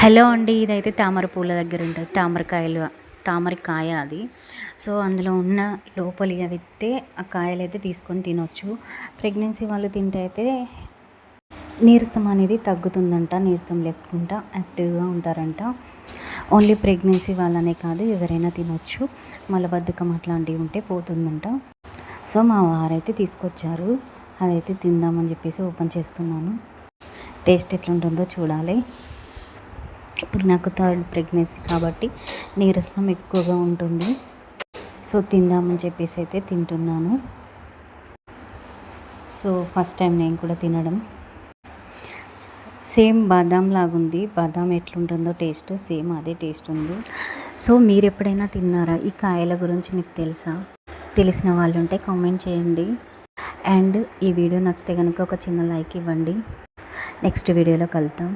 Hello అండి ఇదైతే తామర పూల దగ్గర ఉంటుంది. తామరకాయలు తామరకాయ అది. సో అందులో ఉన్న లోపలి అవితే ఆ కాయలు అయితే తీసుకొని తినొచ్చు. ప్రెగ్నెన్సీ వాళ్ళు తింటే అయితే నీరసం అనేది తగ్గుతుందంట నీరసం లేకుండా యాక్టివ్గా ఉంటారంట. ఓన్లీ ప్రెగ్నెన్సీ వాళ్ళనే కాదు ఎవరైనా తినొచ్చు. మలబద్ధకం అట్లాంటివి ఉంటే పోతుందంట. సో మా వారైతే తీసుకొచ్చారు. అదైతే తిందామని చెప్పేసి ఓపెన్ చేస్తున్నాను. టేస్ట్ ఎట్లుంటుందో చూడాలి. ఇప్పుడు నాకు థర్డ్ ప్రెగ్నెన్సీ కాబట్టి నీరసం ఎక్కువగా ఉంటుంది. సో తిందామని చెప్పేసి అయితే తింటున్నాను. సో ఫస్ట్ టైం నేను కూడా తినడం. సేమ్ బాదాం లాగుంది. బాదాం ఎట్లుంటుందో టేస్ట్ సేమ్ అదే టేస్ట్ ఉంది. సో మీరు ఎప్పుడైనా తిన్నారా? ఈ కాయల గురించి మీకు తెలుసా? తెలిసిన వాళ్ళు ఉంటే కామెంట్ చేయండి. అండ్ ఈ వీడియో నచ్చితే కనుక ఒక చిన్న లైక్ ఇవ్వండి. నెక్స్ట్ వీడియోలో కలుద్దాం.